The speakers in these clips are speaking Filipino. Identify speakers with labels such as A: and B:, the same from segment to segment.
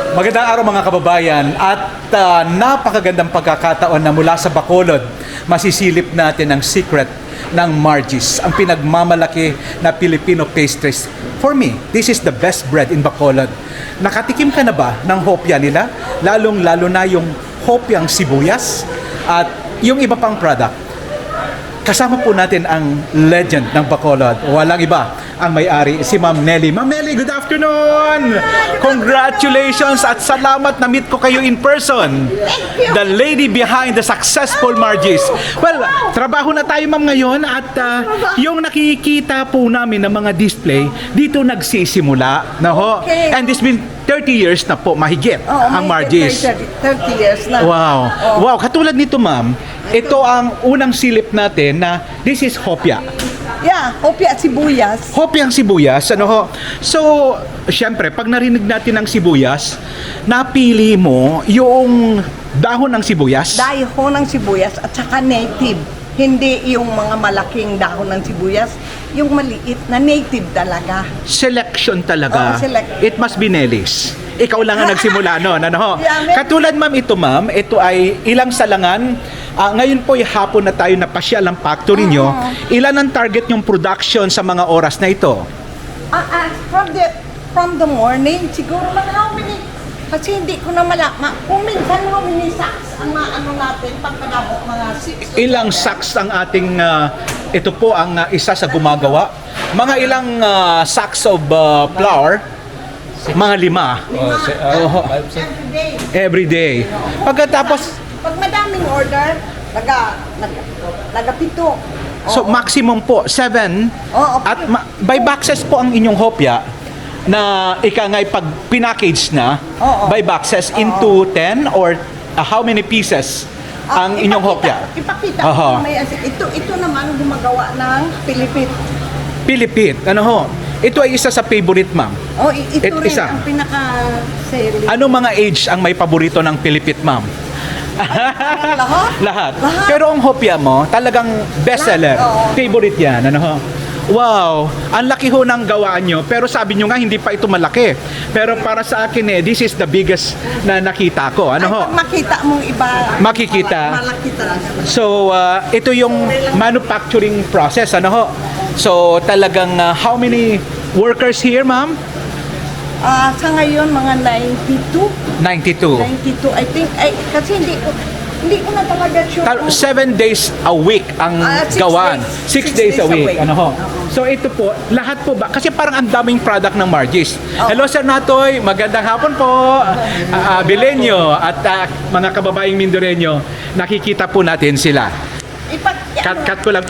A: Magandang araw mga kababayan at ah, napakagandang pagkakataon na mula sa Bacolod masisilip natin ang secret ng Margie's, ang pinagmamalaki na Filipino pastries. For me, this is the best bread in Bacolod. Nakatikim ka na ba ng hopya nila? Lalong-lalo na yung hopyang sibuyas at yung iba pang product. Kasama po natin ang legend ng Bacolod. Walang iba, ang may-ari, si Ma'am Nelly. Ma'am Nelly, good afternoon! Congratulations at salamat na meet ko kayo in person. The lady behind the successful Margie's. Well, trabaho na tayo ma'am ngayon at ah, yung nakikita po namin ng mga display, dito nagsisimula. Na ho. And this been 30 years na po, mahigit, ang
B: may
A: Margie's.
B: 30, 30 years na.
A: Wow. Wow, katulad nito ma'am, ito ang unang silip natin na this is hopya.
B: Yeah, opia at sibuyas.
A: Hopya ang sibuyas, ano ho? So, syempre, pag narinig natin ang sibuyas, napili mo yung dahon ng sibuyas.
B: Dahon ng sibuyas at saka native. Hindi yung mga malaking dahon ng sibuyas. Yung maliit na native talaga.
A: Selection talaga.
B: Oo, select.
A: It must be Nelly's. Ikaw lang ang nagsimula noon, ano ho?
B: Yeah, may-
A: Katulad ma'am ito ma'am, ito ay ilang salangan. Ah, ngayon po hapon na tayo napasyal ang factory nyo. Ilan ang target yung production sa mga oras na ito?
B: Ah, ah, from the from the morning, siguro mga how many? Kasi hindi ko na malama. Kung minsan how many sacks ang ano natin pagkadabo mga six.
A: ilang sacks ang ating ah, ito po ang ah, isa sa gumagawa. Mga ilang ah, sacks of ah, flour? Mga lima.
B: Lima,
A: Oo.
B: every day.
A: Every day. Pagkatapos,
B: Pag madaming order, naga, naga, naga pito.
A: so
B: Oo.
A: maximum po, seven.
B: Oo.
A: At ma- by boxes po ang inyong hopya na ika nga'y pag pinackage na
B: Oo.
A: by boxes into 10 or ah, how many pieces
B: Ah,
A: ang inyong hopya?
B: ipakita- Ipakita
A: Aha.
B: ko may asi- ito ito naman gumagawa ng Pilipit.
A: Pilipit. Ano ho? Ito ay isa sa favorite, ma'am.
B: Oh, i- ito
A: It-
B: rin
A: isa.
B: ang pinaka selling.
A: Ano mga age ang may paborito ng Pilipit, ma'am?
B: Lahat?
A: Lahat.
B: Lahat.
A: Pero ang hopya mo, talagang bestseller.
B: Lahat, oo.
A: Favorite yan. Ano ho? Wow, ang laki ho ng gawaan nyo. Pero sabi nyo nga, hindi pa ito malaki. Pero para sa akin eh, this is the biggest na nakita ko. Ano
B: Ay,
A: ho?
B: pag makita mong iba,
A: Makikita.
B: mala- Malaki talaga.
A: So, uh, ito yung manufacturing process. Ano ho? So, talagang uh, how many workers here, ma'am?
B: Ah, sa ngayon, mga 92.
A: 92.
B: 92, I think. Ay, kasi hindi ko, hindi ko na talaga sure.
A: Tal- seven days a week ang
B: Ah, six
A: gawaan.
B: days.
A: Six, days, a week. Ano ho? So ito po, lahat po ba? Kasi parang ang daming product ng Margie's.
B: Oh.
A: Hello Sir Natoy, magandang hapon po. Uh, Bilenyo at ah, mga kababayang Mindoreño, nakikita po natin sila.
B: Ipak,
A: Cut,
B: ano,
A: cut ko lang.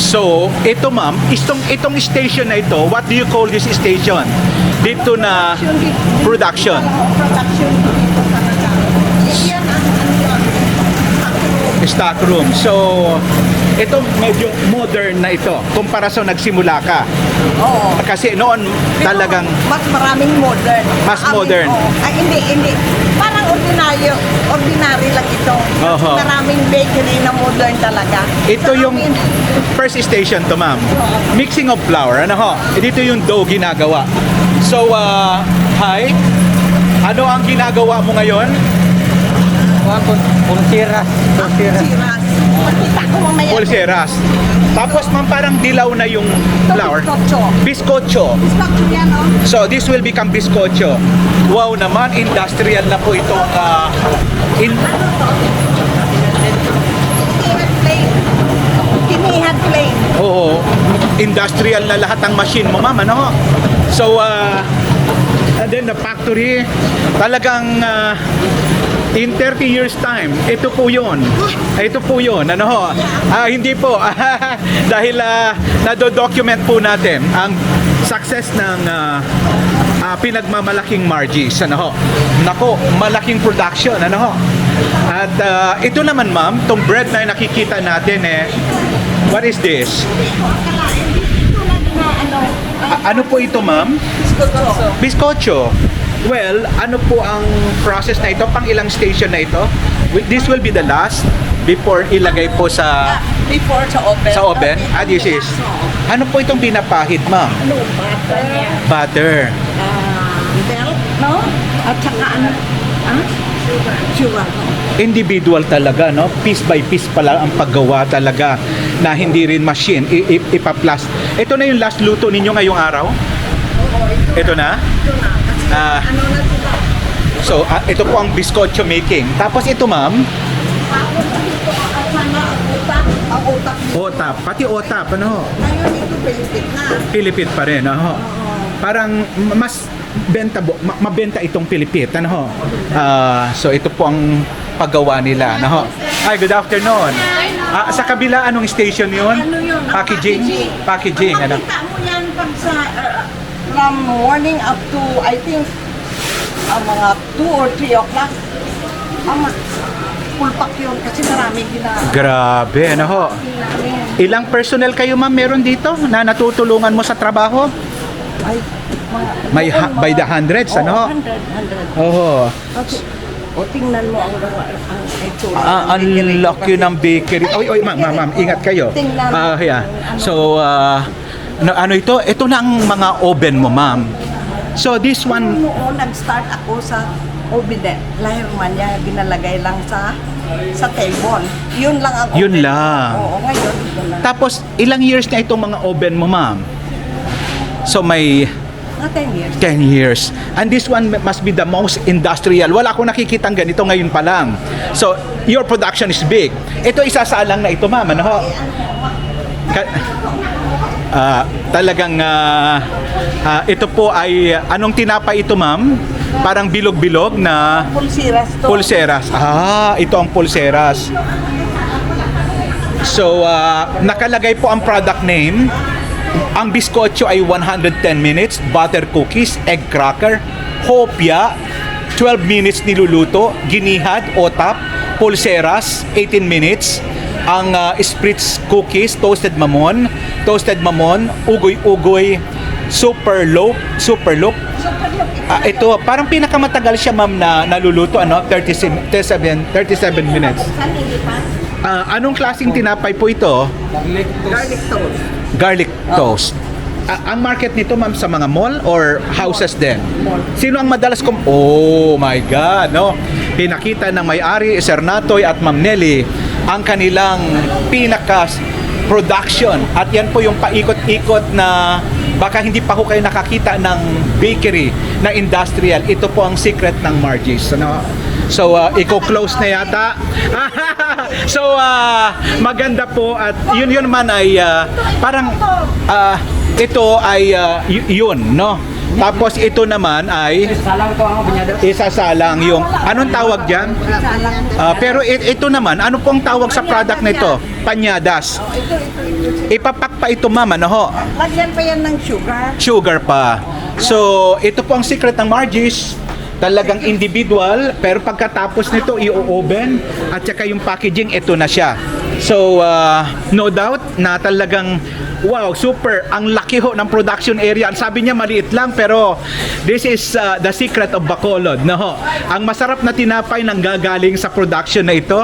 A: So, ito ma'am, itong, itong station na ito, what do you call this station? Dito na
B: production
A: stock room. So, ito medyo modern na ito kumpara sa nagsimula ka.
B: Oo.
A: Kasi noon talagang
B: mas maraming modern.
A: Mas
B: Amin,
A: modern.
B: oo. Ay, hindi, hindi. Ordinaryo, ordinary lang ito.
A: Oho.
B: maraming bakery na modern talaga.
A: ito
B: Sa
A: yung first station to ma'am. Mixing of flour, ano ho? Dito yung dough ginagawa. So, uh, hi. Ano ang ginagawa mo ngayon?
C: Kuhan po. Pulsira.
B: siras. Makita ko mamaya.
A: Pulseras. Tapos ma'am parang dilaw na yung
B: Ito,
A: flour.
B: bizcocho.
A: Bizcocho.
B: Bizcocho yan, oh.
A: So this will become bizcocho. Wow naman, industrial na po itong uh, in.
B: Kinihan plain.
A: Oo, industrial na lahat ng machine mo, ma'am, ano? So, uh, and then the factory, talagang uh, in 30 years time, ito po yun. Ito po yun, ano ho? Ah, hindi po, dahil uh, nado-document po natin ang success ng uh, ah, pinagmamalaking Margie's, ano ho? Nako, malaking production, ano ho? At ah, ito naman ma'am, tong bread na nakikita natin eh, what is this?
B: Tulad na ano.
A: A- ano po ito ma'am?
B: Bizcocho.
A: Well, ano po ang process na ito? Pang ilang station na ito? This will be the last before ilagay po sa
B: Before sa oven.
A: sa oven. Ah, this is. Ano po itong pinapahid, ma'am?
B: Ano, butter.
A: Butter.
B: Ah, no? At saka ano? Ah? Sugar. no?
A: individual talaga, no? Piece by piece pala ang paggawa talaga na hindi rin machine, i- i- ipaplas. Ito na yung last luto ninyo ngayong araw? Ito na? Ah,
B: Ano na
A: so, ah, ito po ang biscocho making. Tapos ito, ma'am,
B: ang utak.
A: Otap. Pati otap, ano?
B: Ngayon ito Pilipit na.
A: Pilipit pa rin, ano? Parang mas benta bo, ma- mabenta itong Pilipit, ano? ho? Ah, so ito po ang paggawa nila, ano? ho? Hi, good afternoon. Ah, sa kabila anong station 'yun?
B: Ano yun? Ang
A: Packaging. Packaging, ano?
B: Makita mo yan pag sa uh, from morning up to I think ang mga 2 or 3 o'clock. Ang pulpak yun kasi marami gina
A: Grabe, ano ho? Ilang personnel kayo ma'am meron dito na natutulungan mo sa trabaho?
B: Ay, mga,
A: May ha- by the hundreds,
B: Oo,
A: ano?
B: 100, 100.
A: Oo.
B: Okay. O tingnan mo ang gawa ang itsura.
A: Ah, ang laki ng bakery. Oy, oy, ma'am, ma'am, ma'am, ingat kayo.
B: Tingnan mo.
A: Ah, yeah. So, ah, ano, ano ito? Ito na ang mga oven mo, ma'am. So, this one,
B: Noon nag-start ako sa Obident. Lahirman niya, ginalagay lang sa sa table. Yun lang ang
A: Yun
B: oven.
A: lang.
B: Oo, ngayon ito na.
A: tapos ilang years na itong mga oven mo, ma'am? So, may
B: Mga 10 years.
A: 10 years. And this one must be the most industrial. Wala akong nakikitang ganito ngayon pa lang. So, your production is big. Ito isasalang na ito, ma'am. Ano ho? Ka- Ah, talagang ah, ah, ito po ay anong tinapay ito, ma'am? Parang bilog-bilog na
B: Pulsiras to.
A: pulseras. Ah, ito ang pulseras. So, ah, nakalagay po ang product name. Ang biskotso ay 110 minutes, butter cookies, egg cracker, hopia, 12 minutes niluluto, ginihad, otap, pulseras, 18 minutes, ang ah, spritz cookies, toasted mamon, toasted mamon, ugoy-ugoy, super loaf, super loaf. Ah, ito, parang pinakamatagal siya ma'am na naluluto ano, 37 37 37 minutes. Ah, anong klaseng tinapay po ito?
B: Garlic toast.
A: Garlic toast. Ah, ang market nito ma'am sa mga mall or houses din?
B: Mall.
A: Sino ang madalas kum Oh my god, no. Pinakita ng may-ari Sir Natoy at Ma'am Nelly ang kanilang pinaka production at yan po yung paikot-ikot na baka hindi pa ho kayo nakakita ng bakery na industrial. Ito po ang secret ng Margie's. Ano? So, uh, i-close na yata. so, uh, maganda po at yun yun man ay uh, parang uh, ito ay uh, yun, no? Tapos ito naman ay isasalang yung anong tawag diyan?
B: Salang.
A: Ah, pero ito naman, ano pong tawag sa product nito? Panyadas. Ipapak pa ito mama, ano ho?
B: Lagyan pa yan ng sugar.
A: Sugar pa. So, ito po ang secret ng Margie's. Talagang individual, pero pagkatapos nito i-oven at saka yung packaging, ito na siya. So, ah, no doubt na talagang wow, super. Ang laki ho ng production area. Ang sabi niya maliit lang, pero this is ah, the secret of Bacolod. No, ho? Ang masarap na tinapay nang gagaling sa production na ito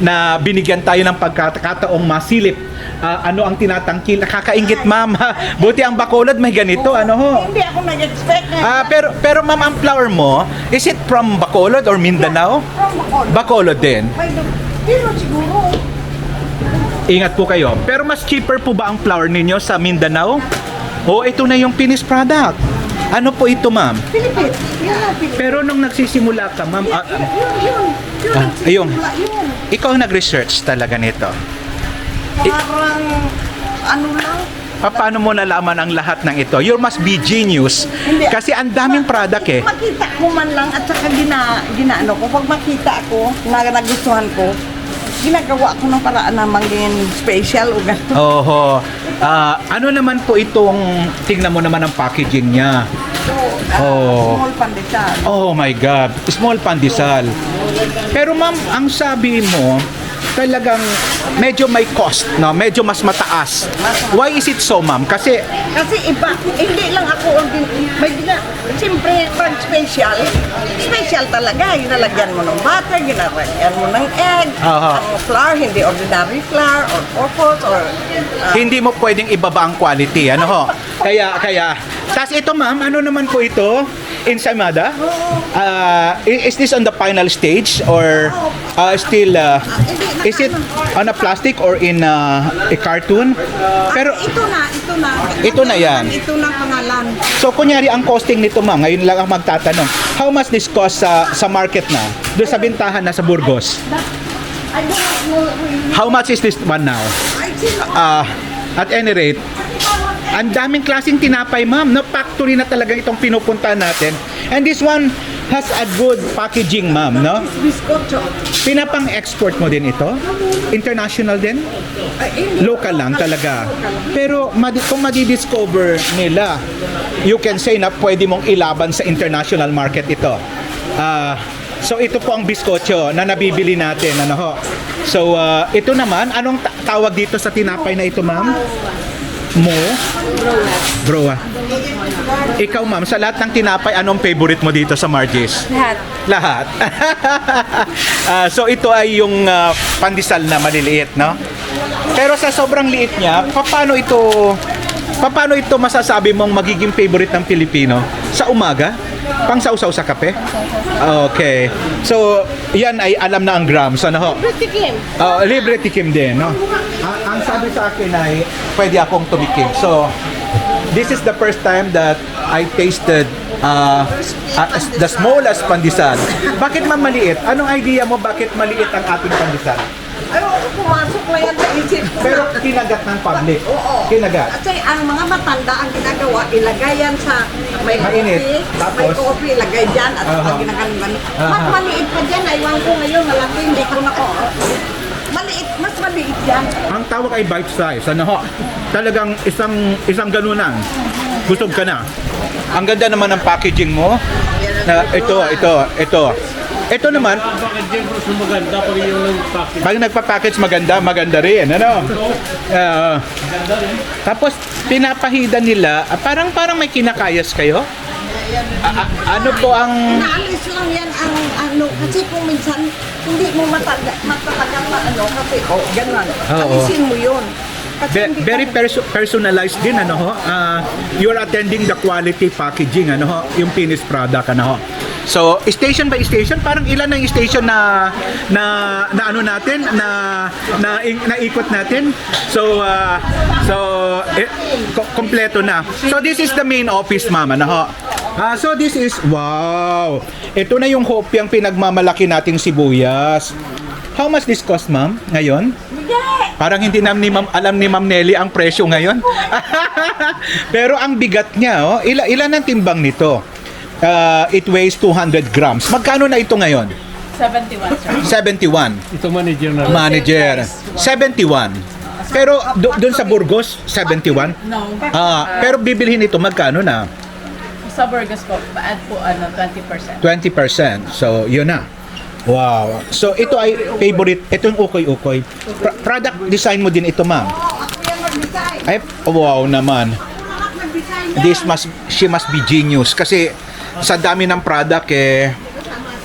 A: na binigyan tayo ng pagkakataong masilip Ah, ano ang tinatangkil. Nakakaingit, ma'am. Buti ang Bacolod may ganito. Ano ho?
B: Hindi ako nag-expect na.
A: Ah, pero pero ma'am, ang flour mo, is it from Bacolod or Mindanao?
B: From Bacolod.
A: Bacolod din.
B: Pero siguro,
A: Ingat po kayo. Pero mas cheaper po ba ang flour ninyo sa Mindanao? O ito na yung finished product. Ano po ito, ma'am?
B: Yun ang Pilipit.
A: Pero nung nagsisimula ka, ma'am, ah,
B: Yun, yun, yun. Yun,
A: Ah, ikaw ang nag-research talaga nito.
B: Parang, ano lang,
A: Pa- Paano mo nalaman ang lahat ng ito? You must be genius.
B: Hindi.
A: Kasi ang daming product eh.
B: makita ko man lang at saka gina, ginaano ko. Pag makita ko na nagustuhan ko, ginagawa ko ng paraan na maging special o gano'n.
A: Oho. Ah, ano naman po itong tingnan mo naman ang packaging niya.
B: So, ah,
A: Oh.
B: small pandesal.
A: Oh my God. Small pandesal. Pero ma'am, ang sabi mo, talagang medyo may cost, no? Medyo mas mataas. Why is it so, ma'am? Kasi
B: Kasi iba, hindi lang ako ordin, may gina, siyempre pag special, special talaga, ginalagyan mo ng butter, ginalagyan mo ng egg,
A: Aha.
B: ang flour, hindi ordinary flour, or purpose, or ah,
A: hindi mo pwedeng ibaba ang quality, ano ho? Kaya, kaya, tas ito ma'am, ano naman po ito? Ensaymada? Uh, i- is this on the final stage or uh, still uh, is it on a plastic or in uh, a cartoon? Pero
B: ito na, ito na.
A: Ito na yan.
B: Ito na pangalan.
A: so kunyari ang costing nito ma'am, ngayon lang ako magtatanong. How much this cost sa sa market na? Doon sa bintahan na sa Burgos. How much is this one now? Ah, at any rate, ang daming klaseng tinapay, ma'am. No, factory na talaga itong pinupunta natin. And this one has a good packaging, ma'am, no? Pinapang-export mo din ito? International din? Local lang talaga. Pero kung madidiscover nila, you can say na pwede mong ilaban sa international market ito. Ah, so ito po ang biskotso na nabibili natin. Ano ho? So ah, ito naman, anong ta- tawag dito sa tinapay na ito, ma'am? Mo? Broa. Ikaw, ma'am, sa lahat ng tinapay, anong favorite mo dito sa Margie's?
D: Lahat.
A: Lahat. Ah, so ito ay yung ah, pandesal na maliliit, no? Pero sa sobrang liit niya, paano ito paano ito masasabi mong magiging favorite ng Pilipino sa umaga? Pang sausaw sa kape? Okay. So, yan ay alam na ang grams, ano ho?
D: Pratikim.
A: Ah, libre tikim din, no? Sabi sa akin ay pwede akong tumikim. So, this is the first time that I tasted uh, uh, the smallest pandesal. Bakit man maliit? Anong idea mo bakit maliit ang ating pandesal?
B: Ko pumasok na yan sa isip ko.
A: Pero kinagat ng public.
B: Oo.
A: Kinagat.
B: Kasi ang mga matanda ang ginagawa, ilagay yan sa may
A: Mainit.
B: coffee,
A: Tapos?
B: may coffee, ilagay dyan at
A: Aha.
B: pag ginaganon.
A: Aha.
B: Mas maliit pa dyan, aywan ko ngayon, malaki, hindi ko na ko. Maliit, mas maliit yan.
A: Ang tawag ay bite size. Ano ho? Talagang isang isang ganunan. Busog ka na. Ang ganda naman ng packaging mo. Na ito, ito, ito. Ito naman,
E: Bakit din bro sumaganda pag yung nag-package?
A: Pag nagpa-package maganda, maganda rin, ano? Ah, tapos pinapahida nila, ah, parang parang may kinakayas kayo. Ah, ah, ano po ang
B: Naalis lang yan ang ano, kasi kung minsan hindi mo mataga, matatagal na ano, kasi oh, ganun.
A: Oo.
B: Alisin mo yun. Kasi hindi
A: very
B: ka-
A: perso- personalized din ano ho. Ah, you're attending the quality packaging ano ho, yung finished product ano ho. So, station by station, parang ilan ang station na na na ano natin na na naikot natin. So, ah, so eh, ko- kompleto na. So, this is the main office, mama, ano ho. Ah, so this is wow. Ito na yung hopyang pinagmamalaki nating sibuyas. How much this cost, ma'am, ngayon? Parang hindi nam ni Ma'am alam ni Ma'am Nelly ang presyo ngayon. Pero ang bigat niya, oh, ila, ilan ang timbang nito? Uh, it weighs 200 grams. Magkano na ito ngayon?
D: 71, sir.
A: 71.
E: Ito manager na.
A: Manager. 71. Pero do- doon sa Burgos, 71.
D: No.
A: Ah, pero bibilhin ito magkano na?
D: Sa Burgos po, add po ano, 20%.
A: 20%. So, yun na. Wow. So, ito ay favorite. Ito yung ukoy-ukoy. Pro- product design mo din ito, ma'am.
B: Ako yan mag-design.
A: Ay, wow naman. This must she must be genius kasi sa dami ng product eh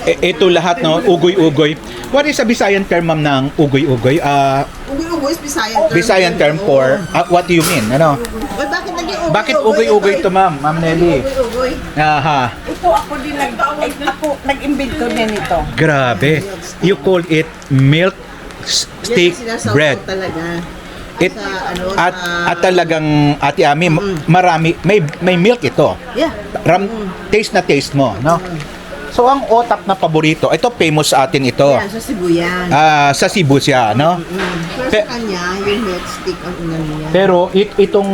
A: eh, ito lahat no ugoy-ugoy what is a Visayan term ma'am ng ugoy-ugoy ah
B: Ugoy-ugoy is Bisayan term.
A: Visayan term for ah, what do you mean ano
B: Uy, bakit naging ugoy-ugoy?
A: bakit ugoy-ugoy to ma'am ma'am Nelly
B: Ugoy-ugoy.
A: aha
B: Ito ako din nag ay, ako nag-imbento din ito.
A: grabe you call it milk steak bread
F: talaga.
A: it
F: Sa ano,
A: at
F: sa-
A: at talagang ate Ami marami may may milk ito
F: Yeah.
A: ram taste na taste mo no so ang otak na paborito ito famous sa atin ito
F: Yan, sa Sibuyan.
A: Ah, sa Cebu siya, no?
F: Pero
A: Pe-
F: sa kanya, yung milk stick ang inano niya.
A: Pero it, itong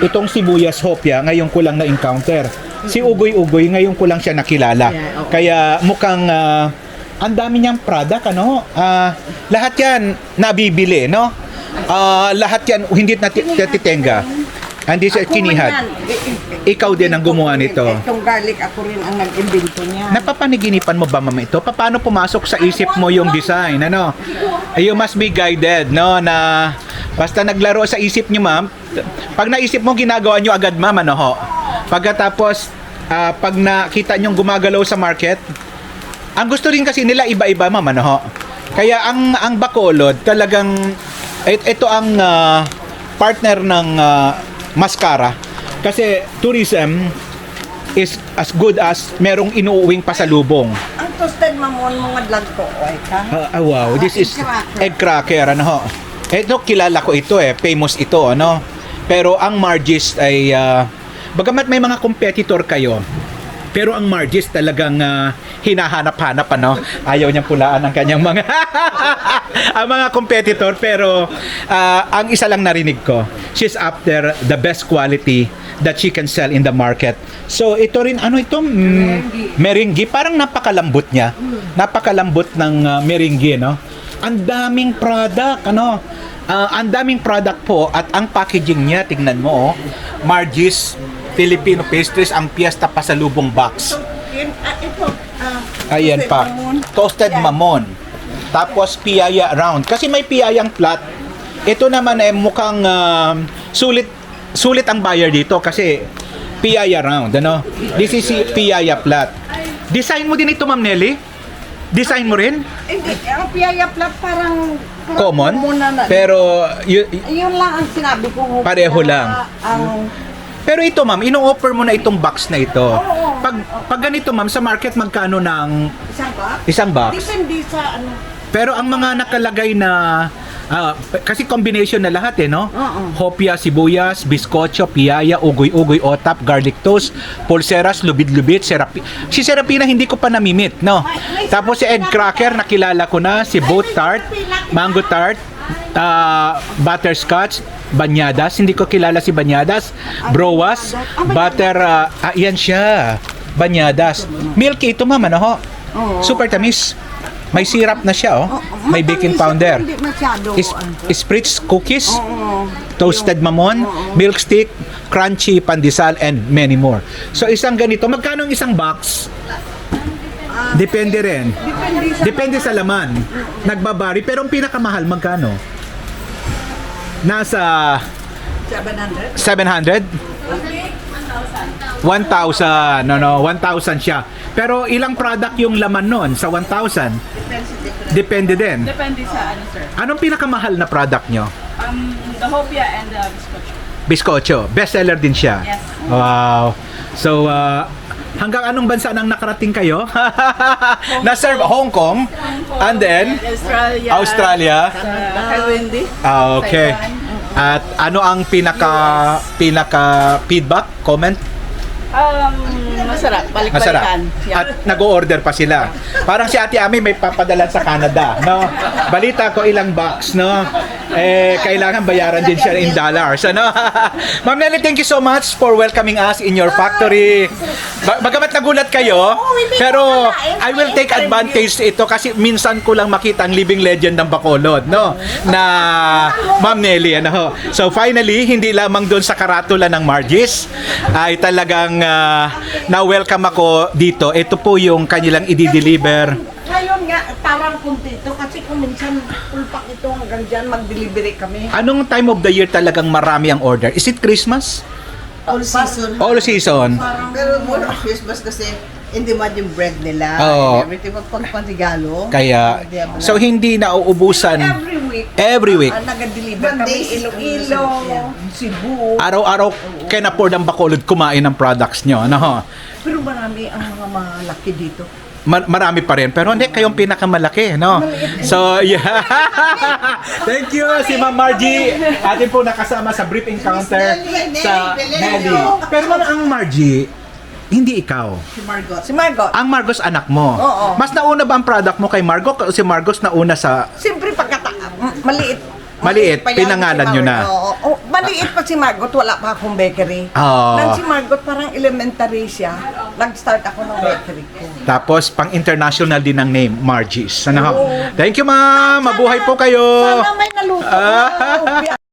A: itong sibuyas hopya ngayon ko lang na-encounter. Si Ugoy Ugoy ngayon ko lang siya nakilala.
F: Yeah, oo.
A: Kaya mukhang ah, ang dami niyang product ano. Ah, lahat 'yan nabibili, no? Ah, lahat 'yan hindi nati- natitenga. Hindi siya
B: i-
A: Ikaw din ang gumawa
B: ito
A: nito.
B: Itong garlic, ako rin ang nag-imbento niya.
A: Napapaniginipan mo ba ma'am ito? Paano pumasok sa isip mo yung design? Ano? You must be guided, no? Na basta naglaro sa isip niyo, ma'am. Pag naisip mo, ginagawa niyo agad, ma'am, ano ho? Pagkatapos, ah, pag nakita niyo gumagalaw sa market, ang gusto rin kasi nila iba-iba, ma'am, ano ho? Kaya ang ang Bacolod talagang it, ito ang ah, partner ng ah, mascara kasi tourism is as good as merong inuuwing pasalubong.
B: Ang toasted mamon mga dlag ko, oy ka.
A: Ah, ah, wow, this is
B: egg cracker.
A: ano ho. Ito, kilala ko ito eh, famous ito, ano. Pero ang Margis ay, ah, bagamat may mga competitor kayo, pero ang Margis talagang ah, hinahanap-hanap, ano. Ayaw niyang pulaan ang kanyang mga, ang mga competitor, pero ah, ang isa lang narinig ko, she's after the best quality that she can sell in the market. So ito rin ano ito mm, meringue parang napakalambot niya. Napakalambot ng uh, meringue no. Ang daming product ano. Ah, ang daming product po at ang packaging niya tingnan mo oh. Margie's Filipino pastries ang Fiesta Pasalubong box.
B: Yun, ah, ito. ah,
A: Ayan
B: toasted
A: pa.
B: mamon.
A: Toasted
B: Yan.
A: mamon. Tapos piyaya round. Kasi may piyayang flat. Ito naman ay mukhang um, sulit sulit ang buyer dito kasi piyaya round, ano? This is si piyaya flat. Design mo din ito, Ma'am Nelly? Design mo rin?
B: Hindi, ang piyaya plat parang, parang
A: Common?
B: muna na.
A: Pero y-
B: yun lang ang sinabi ko.
A: Pareho lang.
B: Ang,
A: pero ito, Ma'am, ino-offer mo na itong box na ito.
B: Oo.
A: Pag pag ganito, Ma'am, sa market magkano ng
B: isang box?
A: isang box?
B: Depende sa ano.
A: Pero ang mga nakalagay na ah, kasi combination na lahat eh, no?
B: Oo.
A: Hopia, sibuyas, biskotso, piyaya, ugoy-ugoy, otap, garlic toast, pulseras, lubid-lubid, serapi. Si Serapina hindi ko pa namimit, no? Tapos si egg cracker, nakilala ko na, si boat tart, mango tart, ah, butterscotch, banyadas, hindi ko kilala si banyadas, browas, butter, ah, ah, yan siya, banyadas. Milky ito ma'am, ano ho? Super tamis. May syrup na siya, oh. May baking powder. Is, spritz cookies,
B: Oo.
A: toasted mamon, milk stick, crunchy pandesal, and many more. So isang ganito, magkano ang isang box? Depende rin.
B: Depende sa
A: Depende sa laman. Nagbabari. Pero ang pinakamahal, magkano? Nasa
B: 700.
A: 700? 1,000. No, no. 1,000 siya. Pero ilang product yung laman nun sa 1,000? Depende din.
D: Depende sa ano, sir.
A: Anong pinakamahal na product nyo?
D: Um, the hopia and the biscocho.
A: Biscocho. Bestseller din siya.
D: Yes.
A: Wow. So, uh, hanggang anong bansa nang nakarating kayo? Na-serve Hong Kong. And then,
D: Australia.
A: Australia.
D: Kalwindi.
A: Ah, okay. At ano ang pinaka pinaka feedback, comment?
D: Um, masarap. Balik-balikan.
A: Masarap.
D: Yeah.
A: At nag-order pa sila. Parang si Ate Ami may papadala sa Canada, no? Balita ko ilang box, no? Eh, kailangan bayaran din siya in dollars, ano? Ma'am Nelly, thank you so much for welcoming us in your factory. Ba- bagamat nagulat kayo, pero I will take advantage ito kasi minsan ko lang makita ang living legend ng Bacolod, no? Na Ma'am Nelly, ano? So finally, hindi lamang doon sa karatula ng Margis, ay talagang ah, na-welcome ako dito. Ito po yung kanilang i-deliver.
B: Ngayon nga, parang kumpito kasi kung minsan pulpak ito hanggang dyan, mag-delivery kami.
A: Anong time of the year talagang marami ang order? Is it Christmas?
F: All season.
A: All season?
F: Pero more of Christmas kasi in demand yung bread nila.
A: Oo.
F: and Everything pag pagpantigalo.
A: Kaya, so hindi na uubusan
B: Every week,
A: every week.
B: ah, nag-deliver kami
F: Mondays,
B: Iloilo,
F: yeah.
B: Cebu.
A: Araw-araw can afford ang Bacolod kumain ng products nyo. Ano? ho?
B: Pero marami ang mga malaki dito.
A: Ma- marami pa rin. Pero hindi, kayong pinakamalaki, no? So, yeah. Thank you, si Ma'am Margie. Atin po nakasama sa brief encounter sa
F: Nelly.
A: Pero ang Margie, hindi ikaw.
F: Si Margot.
B: Si Margot,
A: Ang Margos anak mo.
B: Oo.
A: Mas nauna ba ang product mo kay Margot o si Margos nauna sa
B: siyempre pagkata, m- maliit.
A: Maliit,
B: pa yan
A: pinangalan
B: si
A: nyo na.
B: Margot. Oo, oo. maliit pa si Margot, wala pa akong bakery.
A: Oo.
B: Nang si Margot, parang elementary siya, nag-start ako ng bakery ko.
A: Tapos pang international din ang name, Margie's. Ano? Thank you ma'am. Mabuhay po kayo.
B: Sana may naluto
A: Ah.
B: na.